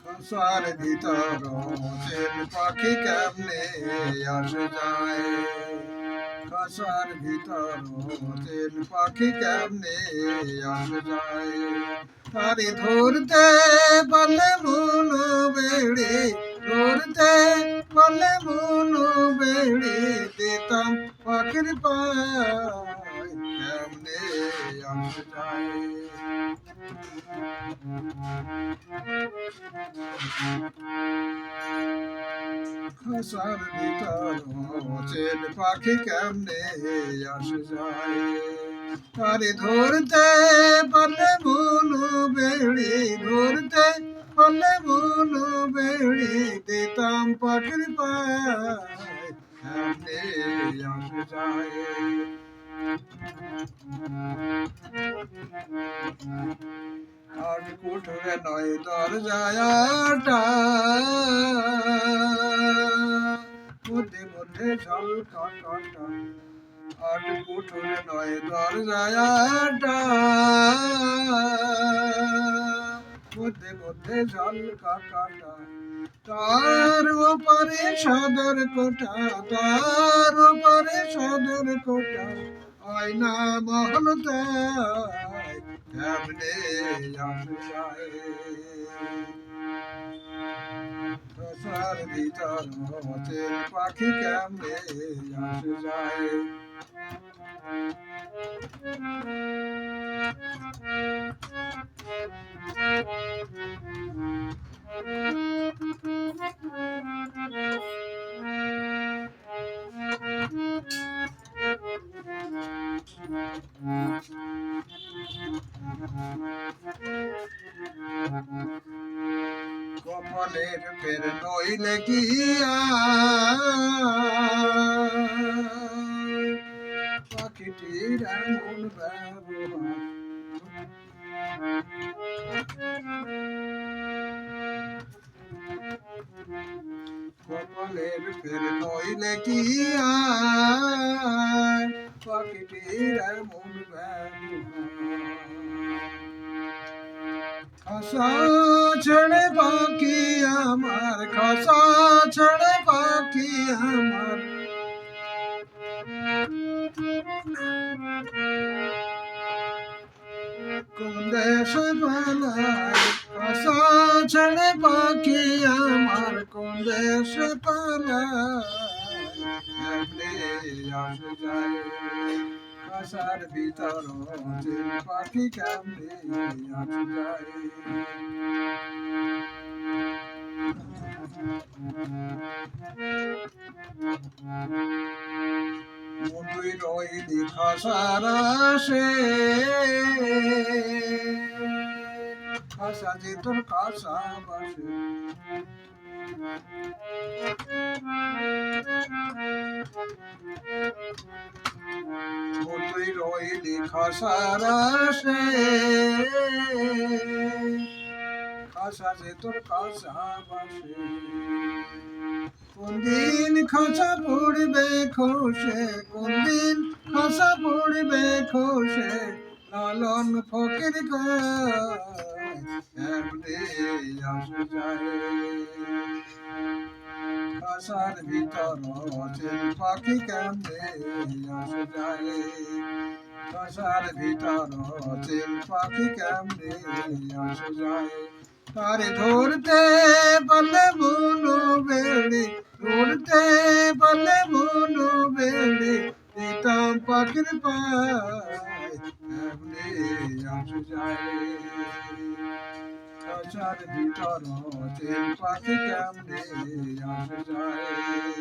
খসার ভিতর চেন পাখি কেমনে আসে যায় খসার ভিতর চেন পাখি কেমনে আসে যায়? তারি ধরতে বলে মুনু বেড়ি, ধরতে বলে মুনু বেড়ি দিতাম পাখির পায় কেমনে আসে যায়? খসার ভিতর চেন পাখি কেমনে আসে যায়? তারে ধরতে পারলে বুলু বেড়ি, ধরতে পারলে বুলু বেড়ি, দিতাম পাখির পায় আসে যায়? আর কুঠুরে নয় দরজায়াটা মধ্যে মধ্যে ঝল কাটা আর কুঠুরে নয় দরজায়াটা মধ্যে মধ্যে ঝল কাটা তার উপরে সদর কোটা তার উপরে সদর কোটা আয়না মহল তাই ভিতর চেন পাখি কেমনে আসে যায় কপালের ফের নইলে গিয়া পাখিটির এমন ব্যবহার। কপালের ফের নইলে গিয়া পাখিটির এমন ব্যবহার। খাসা ছেড়ে পাখি আমার, খাসা ছেড়ে পাখি আমার। কোন দেশ ছেড়ে পাখি আমার, কোন দেশ আসে যায়। খাসার ভিতর যে পাখি যায় মধুই রইলি খাসার আসে যে তোর কাসা বাসে খাসার আসে। খাসা যে তোর কাসা বাসে। কোনদিন খাসা পড়বে খোসে, কোনদিন খাসা পড়বে খোসে, লালন ফকির গায়ে আসে যায়। খাসার ভিতর পাখি কেমনে আসে যায়? খাসার ভিতর চেন পাখি কেমনে আসে যায়? তারে ধরতে বলে বুনু বেড়ি ধরতে বলে বুনু বেড়ি দিতাম পাখির পায় আসে যায়? খাসার ভিতর চেন পাখি কেমনে আসে যায়?